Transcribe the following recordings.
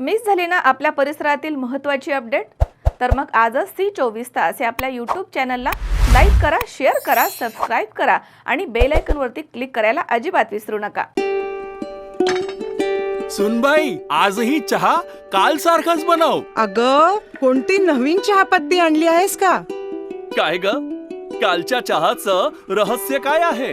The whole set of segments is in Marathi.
मिस झाली ना आपल्या परिसरातील महत्त्वाची अपडेट? तर मग आजच सी चोवीस तास या आपल्या यूट्यूब चॅनलला लाईक करा शेअर करा सबस्क्राईब करा आणि बेल आयकॉनवरती क्लिक करायला अजिबात विसरू नका. सुनबाई आजही चहा काल सारखाच बनव. अग कोणती नवीन चहापत्ती आणली आहेस का? काय ग? कालच्या चहाचं रहस्य काय आहे?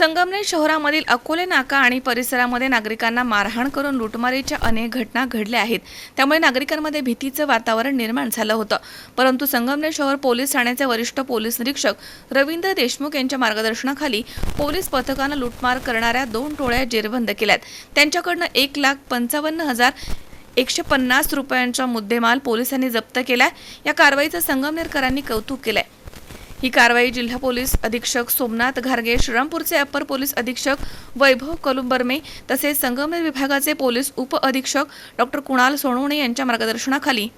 संगमनेर शहरामधील अकोले नाका आणि परिसरामध्ये नागरिकांना मारहाण करून लुटमारीच्या अनेक घटना घडल्या आहेत. त्यामुळे नागरिकांमध्ये भीतीचं वातावरण निर्माण झालं होतं. परंतु संगमनेर शहर पोलीस ठाण्याचे वरिष्ठ पोलीस निरीक्षक रवींद्र देशमुख यांच्या मार्गदर्शनाखाली पोलीस पथकानं लुटमार करणाऱ्या दोन टोळ्या जेरबंद केल्यात. त्यांच्याकडनं एक लाख पंचावन्न हजार एकशे पन्नास रुपयांचा मुद्देमाल पोलिसांनी जप्त केलाय. या कारवाईचं संगमनेरकरांनी कौतुक केलंय. ही कारवाई जिल्हा पोलीस अधीक्षक सोमनाथ घारगे श्रीरामपूरचे अप्पर पोलीस अधीक्षक वैभव कलुंबर्मे तसेच संगमनेर विभागाचे पोलीस उप अधीक्षक डॉक्टर कुणाल सोनवणे यांच्या मार्गदर्शनाखाली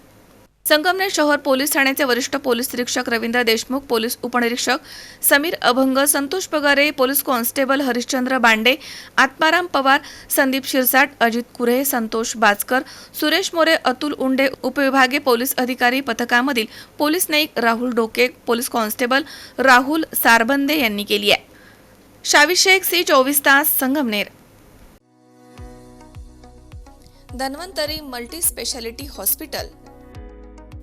संगमनेर शहर पोलीस ठाण्याचे वरिष्ठ पोलीस निरीक्षक रवींद्र देशमुख पोलीस उपनिरीक्षक समीर अभंग संतोष पगारे पोलीस कॉन्स्टेबल हरिश्चंद्र बांडे आत्माराम पवार संदीप शिरसाट अजित कुरे संतोष बाजकर सुरेश मोरे अतुल उंडे उपविभागीय पोलीस अधिकारी पथकामधील पोलीस नाईक राहुल डोके पोलीस कॉन्स्टेबल राहुल सारबंदे यांनी केली आहे. शावी शेख सी चोवीस तास Sangamner. Dhanvantari multi speciality hospital.